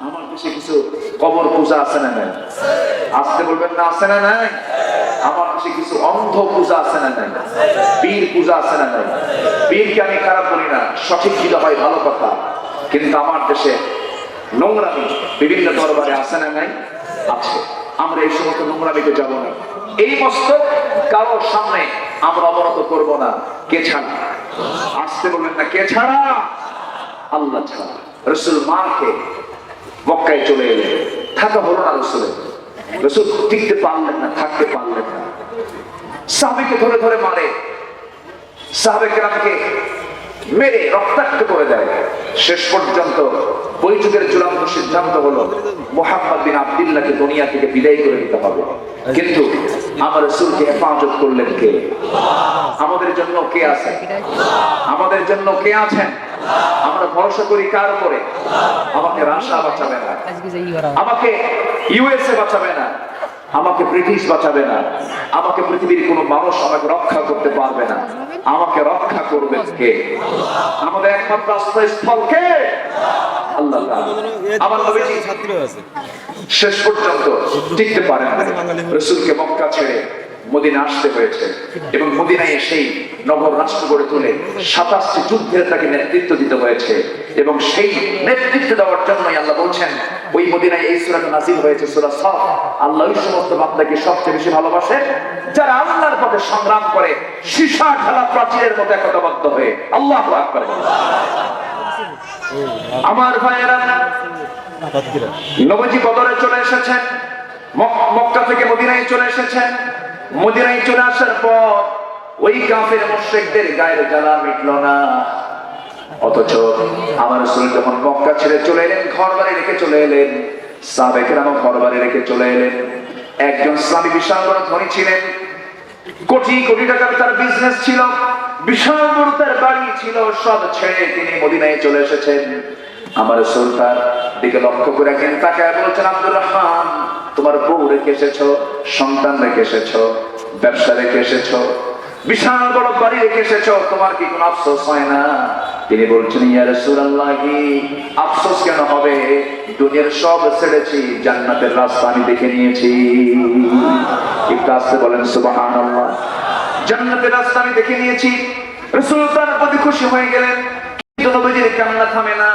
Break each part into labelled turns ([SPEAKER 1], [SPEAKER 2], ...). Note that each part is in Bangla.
[SPEAKER 1] আমার দেশে কিছু কবর পূজা আছে না নাই? আসতে বলবেন না, আছে না নাই? আমার দেশে কিছু অন্ধ পূজা আছে না নাই? বীর পূজা আছে না নাই? বীরকে আমি খারাপ বলি না, সঠিক কি হয় ভালো কথা। কিন্তু আমার দেশে নোংরামি বিভিন্ন দরবারে আছে না নাই? আছে। আমরা এই সমস্ত নোংরামিতে যাব না। এই মস্তক কারোর সামনে আমরা অবনত করব না। কে ছাড়া? আসতে বলবেন না, কে ছাড়া? আল্লাহ ছাড়া। রসুল মাকে মক্কায় চলে এলেন থাকা হলো না রসুলের। রসুল টিকতে পারলেন না, থাকতে পারলেন না। সাহাবিকে ধরে ধরে মারে। সাহাবেকে আমাকে মেরে রক্তাক্ত করে দেয়। শেষ পর্যন্ত বৈঠকের চূড়ান্ত সিদ্ধান্ত হলো, মোহাম্মদ বিন আবদুল্লাহকে দুনিয়া থেকে বিদায় করে দিতে হবে। কিন্তু আমার রসুলকে হেফাজত করলেন কে? আমাদের জন্য কে আছেন আমাদের জন্য কে আছেন? আমরা ভরসা করি কার উপরে? আমাকে রাশা বাঁচাবে না। আমাকে ইউএসএ বাঁচাবে না। আমাকে ব্রিটিশ বাঁচাবে না। আমাকে পৃথিবীর কোনো মানুষ আমাকে রক্ষা করতে পারবে না। আমাকে রক্ষা করবেন কে? আমাদের একমাত্র আশ্রয়স্থল কে? আল্লাহ আমার নবীজি শেষ পর্যন্ত টিকতে পারেন না রসুলকে মক্কা ছেড়ে মদিনা আসতে হয়েছে এবং মদিনায় এসেই নগর রাষ্ট্র গড়ে তুলে সাতাশটি যুদ্ধের তাকে নেতৃত্ব দিতে হয়েছে এবং সেই নেতৃত্ব দেওয়ার জন্যই আল্লাহ বলছেন, ওই মদিনায় এই সুরাটা নাজিল হয়েছে, সুরা সফ। আল্লাহ ওই সমস্ত বান্দাকে সবচেয়ে বেশি ভালোবাসে, যারা আল্লাহর পথে সংগ্রাম করে সীসা ঢালা প্রাচীরের মতো একতাবদ্ধ হয়ে। আল্লাহ বলে। আমার ভাইয়েরা, নবজি বদরে চলে এসেছেন, মক- মক্কা থেকে মদিনায় চলে এসেছেন। মদিনায় চলে আসার পর ওই কাফের মুশরিকদের গায়ের জ্বালা মিটলো না। অথচ আমার রসুল যখন মক্কা ছেড়ে চলে এলেন, ঘর বাড়ি রেখে চলে এলেন সাবেকের আমার ঘর বাড়ি রেখে চলে এলেন। একজন স্বামী বিশাল বড় ধনী ছিলেন। কোটি কোটি টাকার তার বিজনেস ছিল, বিশাল বড় তার বাড়ি ছিল, সব ছেড়ে তিনি মদিনায় চলে এসেছেন। আমার সুলতান দিকে লক্ষ্য করে একদিন তাকে বলছেন, আব্দুর রহমান তোমার বউ রেখে এসেছ, সন্তান রেখে এসেছ, ব্যবসা রেখে এসেছ, বিশাল বড় বাড়ি রেখে এসেছ, তোমার কি কোনো আফসোস হয় না? তিনি বলছেন, ইয়া রাসূলুল্লাহি, আফসোস কেন হবে? দুনিয়ার সব ছেড়েছি, জান্নাতের রাস্তা আমি দেখে নিয়েছি। একটু আসতে বলেন, সুবহানাল্লাহ। জান্নাতের রাস্তা আমি দেখে নিয়েছি। রাসূল তার প্রতি খুশি হয়ে গেলেন। কিন্তু নবীজির কান্না থামে না।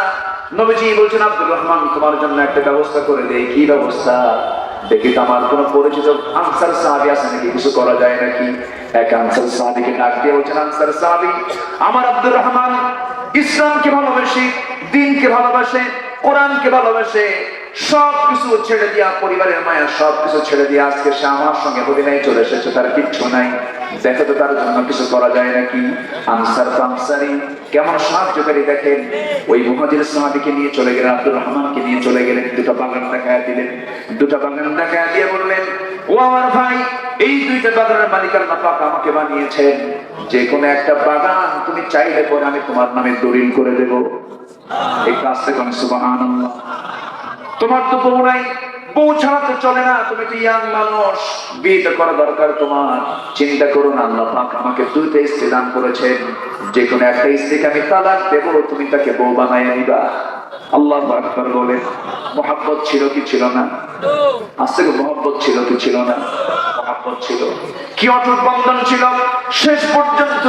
[SPEAKER 1] নবীজি বলছেন, আব্দুর রহমান, তোমার জন্য একটা ব্যবস্থা করে দেয় কি ব্যবস্থা? দেখি তো আমার কোনো পরিচিত আনসার সাহাবি আছে নাকি? কিছু করা যায় নাকি? এক আনসার সাহাবিকে ডাক দিয়ে বলছেন, আনসার সাহাবি, আমার আব্দুর রহমান ইসলামকে ভালোবাসে, দিনকে ভালোবাসে, কোরআনকে ভালোবাসে সব কিছু ছেড়ে দিয়া পরিবারের মায়া সব কিছু ছেড়ে দিয়ে আজকে সে আমার সঙ্গে মদিনায় চলে এসেছে, তার কিচ্ছু নাই। দেখো তো তার জন্য কিছু করা যায় নাকি? আনসার তো আনসারি কেমন সাহায্যকারী দেখেন? ওই মুহাজির সাহাবিকে নিয়ে চলে গেলেন, আব্দুর রহমানকে নিয়ে চলে গেলেন, দুটো বাগান দেখায় দিলেন। দুটো বাগান দেখায় দিয়ে বললেন, ও আমার ভাই, এই দুইটা বাগানের মালিকার আল্লাহ পাক আমাকে বানিয়েছেন। যে কোনো একটা বাগান তুমি চাইলে পরে আমি তোমার নামে দলিল করে দেব। এই কাজটা কোন সুবহানাল্লাহ। তোমার তো বউ নাই। বউ ছাড়া তো চলে না। তুমি তো ইয়াং মানুষ। বিয়েটা করা দরকার তোমার। চিন্তা করুন আল্লাহ পাক আমাকে দুইটা স্ত্রী দান করেছেন। যে কোনো একটা স্ত্রীকে আমি তালাক দেবো, তুমি তাকে বউ বানায় নিবা। আল্লাহ আকবার বলে, মহাব্বত ছিল কি ছিল না? আস্তে করে, মহব্বত ছিল কি ছিল না? মহাব্বত ছিল। কি অটুট বন্ধন ছিল? শেষ পর্যন্ত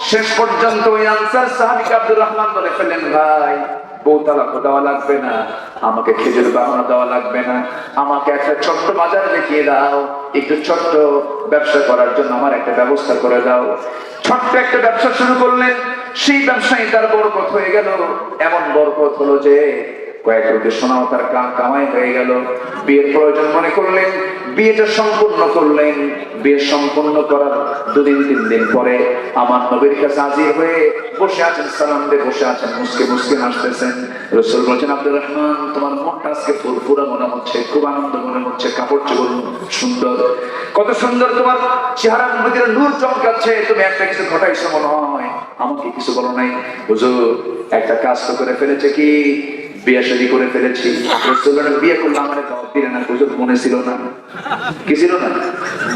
[SPEAKER 1] শেষ পর্যন্ত। ওই আনসার সাহাবিকে আব্দুর রহমান বলে ফেলেন, ভাই, বউ তালাক দেওয়া লাগবে না। আমাকে খেজুর বাগানো দেওয়া লাগবে না। আমাকে একটা ছোট্ট বাজার দেখিয়ে দাও। একটু ছোট্ট ব্যবসা করার জন্য আমার একটা ব্যবস্থা করে দাও। ছোট্ট একটা ব্যবসা শুরু করলেন সেই ব্যবসায় তার বরকত হয়ে গেল। এমন বরকত হলো যে কয়েক রুটি সোনাও তার কামাই হয়ে গেল। বিয়ের প্রয়োজন মনে করলেন বিয়েটা সম্পূর্ণ করলেন, বিয়ে সম্পূর্ণ করার দুদিন, তিন দিন পরে আমার নবীর কাছে হাজির হয়ে বসে আছেন, সালাম দিয়ে বসে আছেন, মুসকে মুসকে হাসতেছেন। রসুল বলছেন, আব্দুর রহমান, তোমার মনটা আজকে ফুরফুরা মনে হচ্ছে, খুব আনন্দ মনে হচ্ছে, কাপড় চোপড় সুন্দর। কত সুন্দর তোমার চেহারার মধ্যে নূর চমকাচ্ছে, তুমি একটা কিছু ঘটাইছো মনে হয়, আমাকে কিছু বলো নাই। হুজুর, একটা কাজ তো করে ফেলেছে কি? বিয়ে শাদি করে ফেলেছি। বিয়ে করলে আমার দাওয়াত দিলে না মনে ছিল না। কি ছিল না?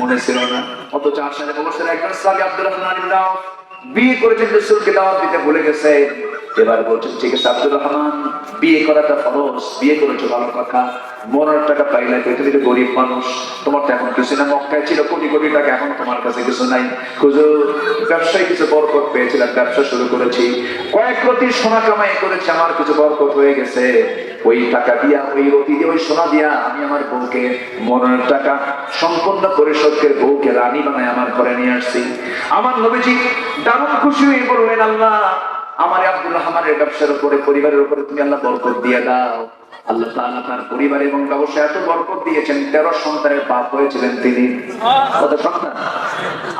[SPEAKER 1] মনে ছিল না। অথচ আসামে বছর একজন সাহাবী আব্দুর রহমান বিয়ে করেছেন রসুলকে দাওয়াত দিতে ভুলে গেছে। এবার বলছেন, ঠিক আছে, আব্দুর রহমান, বিয়ে করাটা ফরজ বিয়ে করেছ, ভালো কথা। মনের টাকা পাইলে তুমি তো গরিব মানুষ। তোমার তো এখন কিছু না, মক্কায় ছিল, কোটি কোটি টাকা, এখন তোমার কাছে কিছু নাই। খুঁজো ব্যবসায় কিছু বরকত পেয়েছিলাম, ব্যবসা শুরু করেছি। কয়েক কোটি সোনা কামাই করেছি, আমার কিছু বরকত হয়ে গেছে। ওই টাকা দিয়া, ওই রতি দিয়ে, ওই সোনা দিয়া আমি আমার বউকে মনের টাকা সম্পূর্ণ পরিষদকে বউকে রানী বানায় আমার ঘরে নিয়ে আসছি। আমার নবীজি দারুণ খুশি হয়ে বললেন, আল্লাহ আমার আব্দুল রহমানের ব্যবসার উপরে, পরিবারের উপরে তুমি আল্লাহ বরকত দিয়ে দাও। আল্লাহ তাআলা তার পরিবার এবং ব্যবসায় এত বরকত দিয়েছেন, তেরো সন্তানের বাপ হয়েছিলেন তিনি।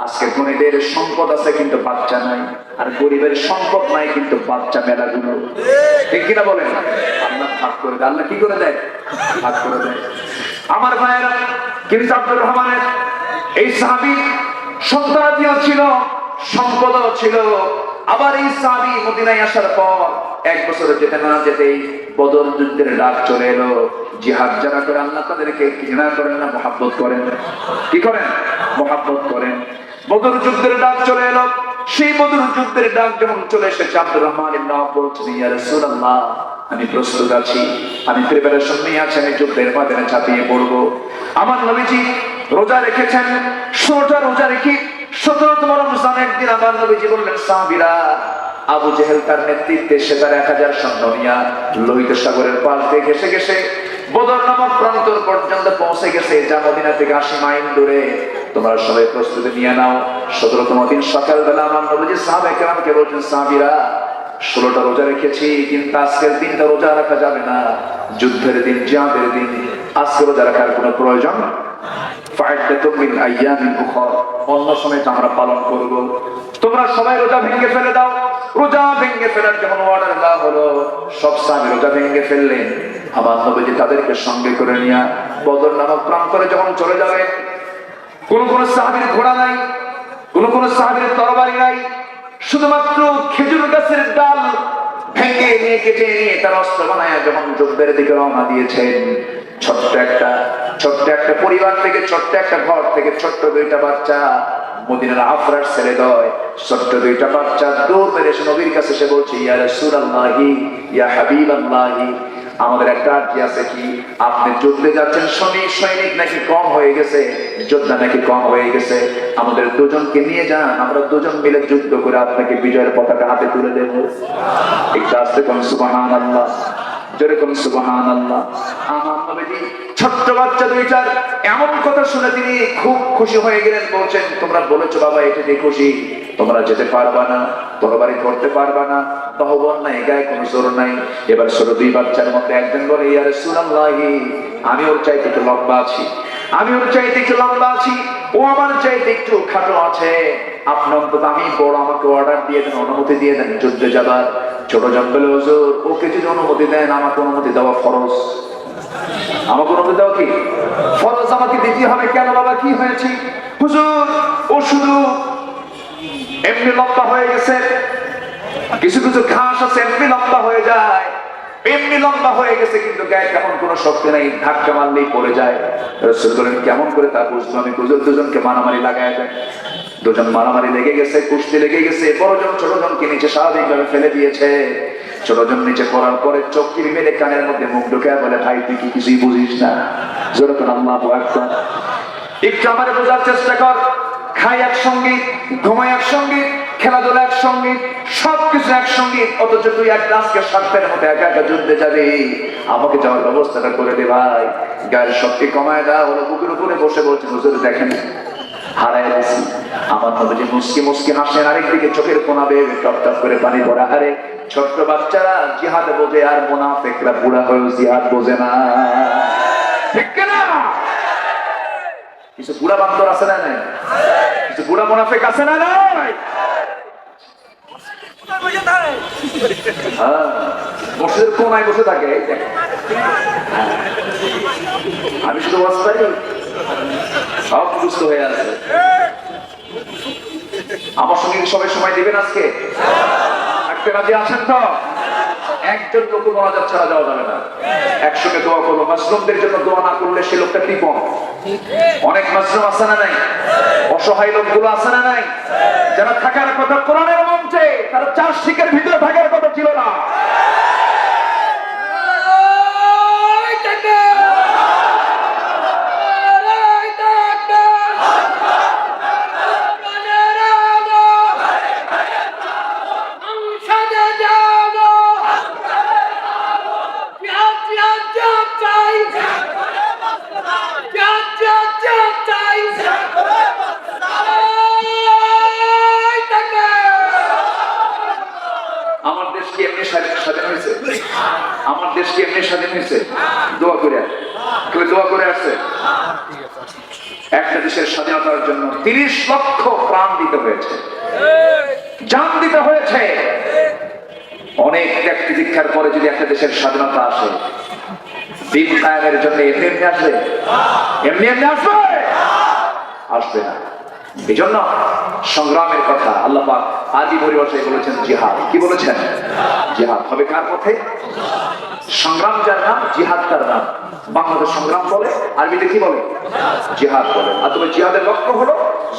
[SPEAKER 1] আজকে ধনীদের সম্পদ আছে কিন্তু বাচ্চা নাই, আর গরিবের সম্পদ নাই কিন্তু বাচ্চা মেলাগুলো। ঠিক কিনা বলেন? আল্লাহ ভাগ করে দেয়। আল্লাহ কি করে দেয়? ভাগ করে দেয়। আমার ভাইয়েরা, কিন্তু আব্দুর রহমানের এই সাহাবি সন্তানাদিও ছিল, সম্পদও ছিল। আবার এই সাহাবি মদিনায় আসার পর এক বছর যেতে না যেতেই বদর যুদ্ধের ডাক চলে এলো। জিহাদ যারা করে আল্লাহ তাদেরকে ঘৃণা করেন না, মহাব্বত করেন। কি করেন? মহাব্বত করেন। বদর যুদ্ধের ডাক চলে এলো। সেই বদর যুদ্ধের ডাক যখন চলে এসেছে, আব্দুর রহমান ইবনে বলছেন, ইয়া আমি প্রস্তুত আছি। আমি প্রিপারেশন নিয়ে আছি, আমি যুদ্ধের ময়দানে চাপিয়ে পড়ব। আমার নবীজি রোজা রেখেছেন। ষোলোটা রোজা রেখে জেহেল তার নেতৃত্বে লোহিত সাগরের পৌঁছে গেছে। তোমরা সবাই প্রস্তুতি নিয়ে নাও। সতেরোতম দিন সকালবেলা আমার নবীজি সাহাবে বলছেন ষোলোটা রোজা রেখেছি, কিন্তু আজকের দিনটা রোজা রাখা যাবে না। যুদ্ধের দিন জিহাদের দিন, আজকে রোজা রাখার কোনো প্রয়োজন অন্য সময় আমরা পালন করব। তোমরা সবাই রোজা ভেঙে ফেলে দাও। রোজা ভেঙে ফেলার যখন অর্ডার দেওয়া হলো, সব সাহাবী রোজা ভেঙে ফেললেন। আমার নবীজি তাদেরকে সঙ্গে করে নিয়ে বদর নামক প্রান্তরে যখন চলে যাবে, কোন কোন সাহাবীর ঘোড়া নাই, কোন কোন সাহাবীর তরবারি নাই, শুধুমাত্র খেজুর গাছের ডাল ভেঙে নিয়ে কেটে নিয়ে তার অস্ত্র বানায় যখন যুদ্ধের দিকে রওনা দিয়েছেন ছোট্ট একটা ছোট্ট একটা পরিবার থেকে, ছোট্ট একটা ঘর থেকে ছোট্ট দুইটা বাচ্চা মদিনার আফরার দয়। ছোট্ট দুইটা বাচ্চা দৌড় মেরে এসে নবীর কাছে সে বলছে, ইয়া রাসূলুল্লাহি, ইয়া হাবিবাল্লাহি। আমাদের একটা আর্জি আছে কি, আপনি যুদ্ধে যাচ্ছেন সৈনিক সৈনিক নাকি কম হয়ে গেছে, যোদ্ধা নাকি কম হয়ে গেছে। আমাদের দুজনকে নিয়ে যান, আমরা দুজন মিলে যুদ্ধ করে আপনাকে বিজয়ের পতাকা হাতে তুলে দেবো। একটু আসতে কোন সুবাহান আল্লাহ জোরে কোন সুবাহান আল্লাহ আমার নবীজি, ছোট্ট বাচ্চা দুইটার এমন কথা শুনে তিনি খুব খুশি হয়ে গেলেন, বলছেন, তোমরা বলেছ, বাবা, এটা দিয়ে খুশি। তোমরা যেতে পারবা না তরবারি করতে পারবা না। তহবন নাই, গায়ে কোনো জোর নাই। এবার ছোট দুই বাচ্চার মধ্যে একজন বলে ইয়ারে সুরাল্লাহি আমি ওর চাইতে একটু লম্বা আছি। আমি ওর চাইতে একটু লম্বা আছি, ও আমার চাইতে একটু খাটো আছে। আপনি অন্তত আমি বড়, আমাকে অর্ডার দিয়ে দেন, অনুমতি দিয়ে দেন, যুদ্ধে যাবার। ছোট জঙ্গলে, হুজুর, ওকে যদি অনুমতি দেন, আমাকে অনুমতি দেওয়া ফরজ। আমাকে অনুমতি দেওয়া কি? ফরজ আমাকে দিতে হবে। কেন বাবা, কি হয়েছে? হুজুর, ও শুধু এমনি লম্বা হয়ে গেছে। কিছু কিছু ঘাস আছে, এমনি লম্বা হয়ে যায়। এমনি লম্বা হয়ে গেছে, কিন্তু গায়ে তেমন কোনো শক্তি নেই, ধাক্কা মারলেই পড়ে যায়। রসুল কেমন করে তা বুঝব আমি বুঝল দুজনকে মারামারি লাগায় দেয় দুজন মারামারি লেগে গেছে, কুস্তি লেগে গেছে, বড়জন ছোটজনকে নিচে স্বাভাবিকভাবে ফেলে দিয়েছে। ছোটজন নিচে পড়ার পরে চোখটি মেরে কানের মধ্যে মুখ ঢুকে বলে, ভাই, তুই কি কিছুই বুঝিস না? যেরকম একটু আমার বোঝার চেষ্টা কর, খাই একসঙ্গে, ঘুমাই একসঙ্গে। খেলাধুলা একসঙ্গে, সবকিছু একসঙ্গে, অথচ তুই এক আজকে স্বার্থের মতো একা একা যুদ্ধে যাবে। আমাকে যাওয়ার ব্যবস্থাটা করে দে ভাই। গায়ের শক্তি কমায় দাও হলো বুকের উপরে বসে বলছে, হুজুর, দেখেন, হারায় গেছি। আমার নবীজি মুসকি মুসকি হাসেন, আরেকদিকে চোখের কোনা বেয়ে টপ টপ করে পানি ভরা হারে। ছোট্ট বাচ্চারা জিহাদ বোঝে আর মোনাফেকরা বুড়া হয়েও জিহাদ বোঝে না। ঠিক না কিছু বুড়া বান্দর আছে না নাই? কিছু বুড়া মুনাফেক আছে না নাই? কোনায় বসে থাকে। হ্যাঁ। আমি শুধু সব সুস্থ হয়ে আছে। আমার সঙ্গে সবাই সময় আজকে? রাজি তো? একজন লোক ছাড়া যাওয়া যাবে না। একসঙ্গে দোয়া করব। মাসরুমদের জন্য দোয়া না করলে সে লোকটা কৃপণ। অনেক মাসরুম আছে না নাই? অসহায় লোকগুলো আছে না নাই? যারা থাকার কথা কোরআনের মঞ্চে, তারা চার শিখের ভিতরে থাকার কথা ছিল না আমার দেশ কি এমনি স্বাধীন স্বাধীন হয়েছে আমার দেশ দোয়া করে কেউ দোয়া করে একটা দেশের স্বাধীনতার জন্য তিরিশ লক্ষ প্রাণ দিতে হয়েছে। জান দিতে হয়েছে। অনেক ত্যাগ পরে যদি একটা দেশের স্বাধীনতা আসে, দিন জন্য এমনি এমনি আসবে? এমনি এমনি আসবে? আসবে না। এই জন্য সংগ্রামের কথা আল্লাহ আদি পরিভাষায় বলেছেন জিহাদ। কি বলেছেন? জিহাদ হবে কার পথে? সংগ্রাম যার নাম, জিহাদ তার নাম। বাংলাদেশ সংগ্রাম বলে, আরবিতে কি বলে? জিহাদ বলে। আর তবে জিহাদের লক্ষ্য হলো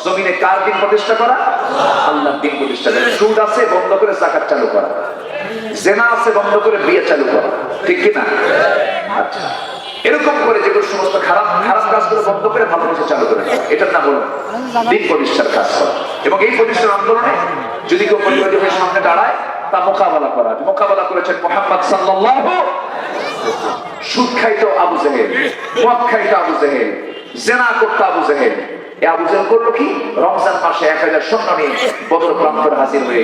[SPEAKER 1] জমিনে কার দিন প্রতিষ্ঠা করা? আল্লাহ দিন প্রতিষ্ঠা করা। সুদ আছে, বন্ধ করে জাকাত চালু করা। জেনা আছে, বন্ধ করে বিয়ে চালু করা। ঠিক কি না আচ্ছা। এরকম করে যেগুলো সমস্ত খারাপ খারাপ কাজগুলো বন্ধ করে ভালো কিছু চালু করে। এটার নাম হলো দিন প্রতিষ্ঠার কাজ করা। এবং এই প্রতিষ্ঠার আন্দোলনে যদি কেউ হয়ে সামনে দাঁড়ায় তা মোকাবেলা করা। মোকাবেলা করেছেন মোহাম্মদ সাল্লাল্লাহু সুদ খাইতো আবু জেহেল মদ খাইতো আবু জেহেল, জেনা করতো আবু জেহেল। করল কি? এক হাজার হয়ে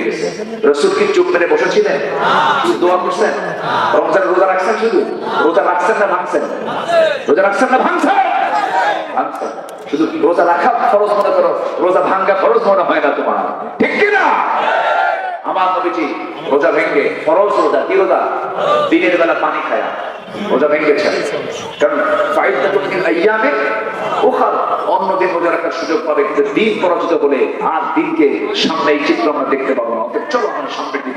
[SPEAKER 1] বসেছিলেন? রমজান রোজা শুধু? রোজা না না শুধু রোজা রাখা করো, রোজা ভাঙ্গা ফরজ মনে হয় না তোমার। ঠিক কিনা? আমার নবীজি রোজা ভেঙ্গে, ফরজ রোজা, কি রোজা? দিনের বেলা পানি খায়া। রোজা ভেঙ্গেছে। কারণ সুযোগ পাবে আর দিনকে দেখতে পাবো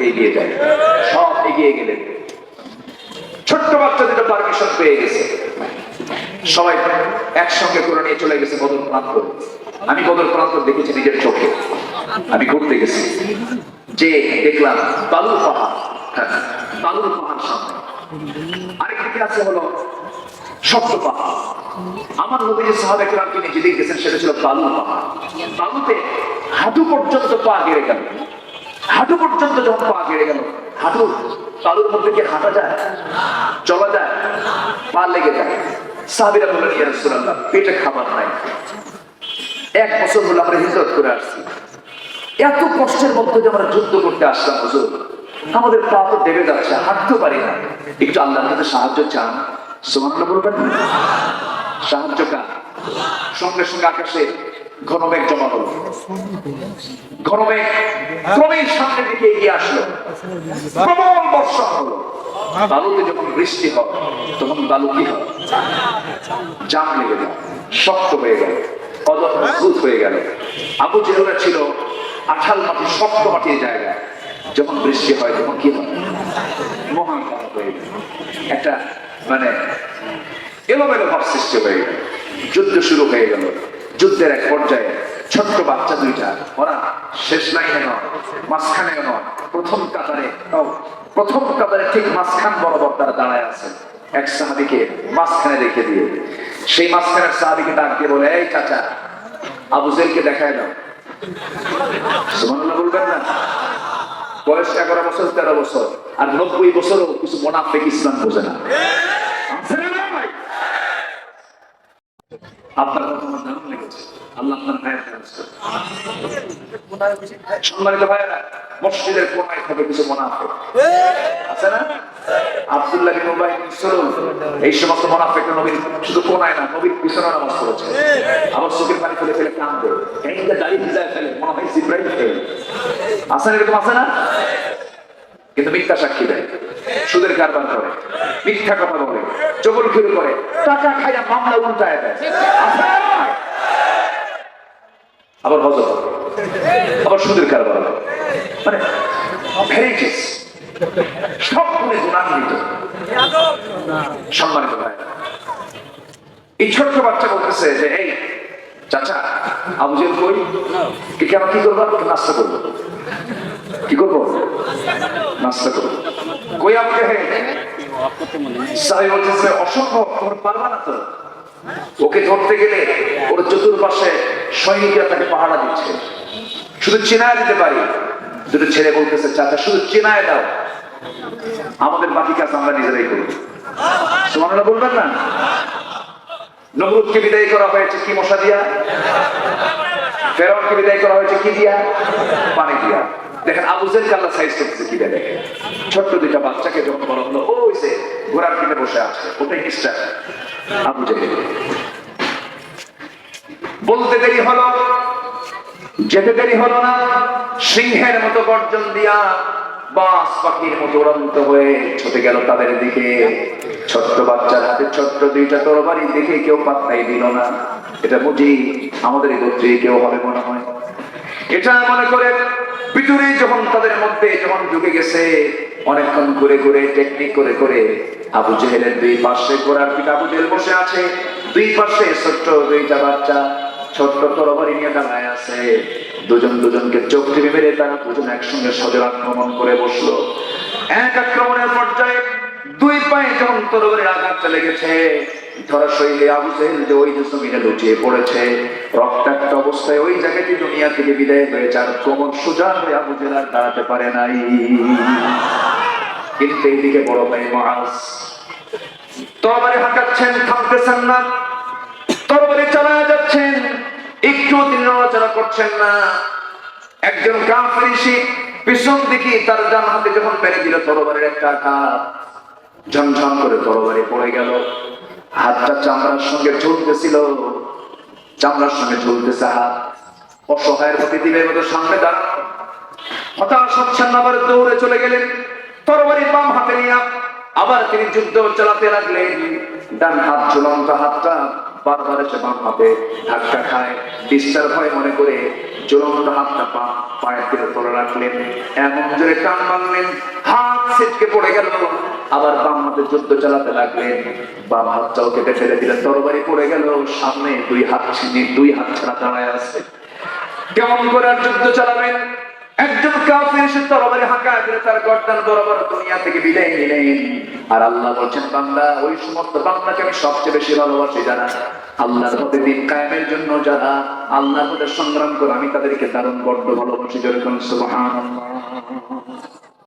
[SPEAKER 1] এগিয়ে সব এগিয়ে ছোট্ট বাচ্চা গেছে। সবাই একসঙ্গে করে নিয়ে চলে গেছে বদর প্রান্ত আমি বদর প্রান্ত দেখেছি নিজের চোখে। আমি ঘুরতে গেছি। যে দেখলাম বালুর পাহাড়। হ্যাঁ, বালুর পাহাড় সামনে। আরেকদিকে আছে হলো শক্ত পাহাড়। আমার নবী যে সাহাবে কেরামকে নিয়ে যেদিকে গেছেন সেটা ছিল বালুর পাহাড়। বালুতে হাঁটু পর্যন্ত পা গেড়ে গেল। হাঁটু পর্যন্ত যখন পা গেড়ে গেল হাঁটু বালুর মধ্যে কি হাঁটা যায় চলা যায় পা লেগে যায়। সাহাবিরা বললেন ইয়া রাসূলুল্লাহ পেটে খাবার নাই। এক বছর হলো আমরা হিজরত করে আসছি। এত কষ্টের মধ্যে যে আমরা যুদ্ধ করতে আসলাম, হুজুর। আমাদের পা তো দেবে যাচ্ছে হাঁটতে পারি না। একটু আল্লাহর কাছে সাহায্য চান। সুবহানাল্লাহ বলবেন? সাহায্য কার? সঙ্গে সঙ্গে আকাশে ঘন মেঘ জমা হলো। ঘন মেঘ ক্রমেই সামনের দিকে এগিয়ে আসলো। প্রবল বর্ষা হলো। বালুতে যখন বৃষ্টি হয়, তখন বালু কি হয়? জাম লেগে যায়, শক্ত হয়ে গেল মজবুত হয়ে গেল। আবু জেহুরা ছিল আঠাল মাটি, শক্ত মাটির জায়গায়। যখন বৃষ্টি হয়, তখন কি হয়? মহান হয়ে একটা মানে এলোমেলো ভাব সৃষ্টি হয়ে গেল। যুদ্ধ শুরু হয়ে গেল। যুদ্ধের এক পর্যায়ে ছোট্ট বাচ্চা দুইটা, ওরা শেষ লাইনে নয়, মাঝখানেও নয়, প্রথম কাতারে প্রথম কাতারে ঠিক মাঝখান বরাবর তারা দাঁড়ায় আছে। এক সাহাবিকে মাঝখানে রেখে দিয়ে। সেই মাঝখানের সাহাবিকে ডাক দিয়ে বলে, এই চাচা, আবু জেলকে দেখায় দাও। বলবেন না। বয়স এগারো বছর তেরো বছর আর নব্বই বছরও কিছু মোনাফেক ইসলাম বোঝে না? আপনার দারুণ লেগেছে। আল্লাহ এই সমস্ত নবীর, শুধু কোনায় না, নবীর পিছনে নামাজ চোখের পানি ফেলে ফেলে ফেলে, মনে হয় এরকম, আছে না? কিন্তু মিথ্যা সাক্ষী দেয়। সুদের কারবার করে, মিথ্যা কথা বলে চবল করে, টাকা খাইয়া মামলা উল্টায় দেয়? আবার হজর আবার সুদের কারবার করে। মানে ভ্যারাইটিস সব গুণে গুণান্বিত। সম্মানিত ভাই এই ছোট্ট বাচ্চা বলতেছে যে, এই চাচা, আবু জেল কই? কি কেন কি করব? নাস্তা করব? কি করব? নাস্তা করব। কই জেহেল সাহেব বলতেছে, অসম্ভব তোমরা পারবা না তো। ওকে ধরতে গেলে ওর চতুর্পাশে সৈনিকরা তাকে পাহারা দিচ্ছে। শুধু চেনায় দিতে পারি। দুটো ছেলে বলতেছে, চাচা, শুধু চেনায় দাও। আমাদের বাকি কাজ আমরা নিজেরাই করি সুমানুল্লাহ বলবেন না? নমরুদকে বিদায় করা হয়েছে কি মশা দিয়া? ফেরনকে বিদায় করা হয়েছে কি দিয়া? পানি দিয়া। দেখেন আবুজের কাল্লা সাইজ করতেছে কি দেখে ছোট্ট দুইটা বাচ্চাকে যখন বলা হলো ও হইছে ঘোড়ার কিনে বসে আছে, ওটাই নিষ্ঠা আবু বলতে দেরি হলো, যেতে দেরি হলো না, সিংহের মতো গর্জন দিয়া বাস পাখির মতো উড়ন্ত হয়ে ছুটে গেল তাদের দিকে। ছোট্ট বাচ্চার হাতে ছোট্ট দুইটা তরবারি দেখে কেউ পাত্তাই দিল না। এটা বুঝি আমাদের এই গোত্রে কেউ হবে মনে হয়। এটা মনে করে ভিতরে যখন তাদের মধ্যে যখন ঢুকে গেছে, অনেকক্ষণ ঘুরে ঘুরে, টেকনিক করে করে আবু জেহেলের দুই পাশে ঘোড়ার পিঠা আবু জেহেল বসে আছে। দুই পাশে ছোট্ট দুইটা বাচ্চা ছোট্ট তরবারি নিয়ে দাঁড়ায় আছে। দুজন দুজনকে চোখ টিপে মেরে তারা দুজন একসঙ্গে সজল আক্রমণ করে বসল। এক আক্রমণের পর্যায়ে দুই পায়ে যখন তরবারির আঘাত চলে গেছে ধরা শৈলে আবু যে ওই জমিনে লুটিয়ে পড়েছে, রক্তাক্ত অবস্থায় ওই জায়গাটি দুনিয়া থেকে বিদায় হয়েছে আর কোমর সোজা হয়ে আবু জেহেল আর দাঁড়াতে পারে নাই। কিন্তু এইদিকে বড় ভাই মহাজ তরবারি হাঁকাচ্ছেন, থামতেছেন না। তরবারি চালায় যাচ্ছেন। একটু তিনি নড়াচড়া করছেন না। একজন কাফের পিছন দিকে তার ডান হাতে যখন মেরে দিল তরবারির একটা আঘাত, ঝনঝন করে তরবারি পড়ে গেল। হাতটা চামড়ার সঙ্গে ঝুলতেছিল। চামড়ার সঙ্গে ঝুলতেছে হাত। অসহায়ের প্রতি দিনের মতো সামনে দাঁড়ানো। হতাশ হচ্ছেন আবার দৌড়ে চলে গেলেন। তরবারি বাম হাতে নিয়ে আবার তিনি যুদ্ধ চালাতে লাগলেন। ডান হাত ঝুলন্ত হাতটা বারবার এসে বাম হাতে ধাক্কা খায়। ডিস্টার্ব হয় মনে করে ঝুলন্ত হাতটা পা পায়ের দিকে তোলে রাখলেন। এমন জোরে টান মারলেন, হাত ছিটকে পড়ে গেল। আবার বাম হাতে যুদ্ধ চালাতে লাগলেন। বাম হাতটাও কেটে ফেলে দিলেন তরবারি পড়ে গেল। সামনে দুই হাত ছিনি দুই হাত ছাড়া দাঁড়ায় আছে। কেমন করে যুদ্ধ চালাবেন? একজন এসে তার গর্দান দুনিয়া থেকে বিদায় নিলেন। আর আল্লাহ বলছেন, বান্দা, ওই সমস্ত আমি সবচেয়ে বেশি ভালোবাসি যারা আল্লাহর পথে দিন কায়েমের জন্য যারা আল্লাহর পথে সংগ্রাম করে। আমি তাদেরকে দারুণ বড্ড ভালোবাসি যেরকম সুবহানাল্লাহ।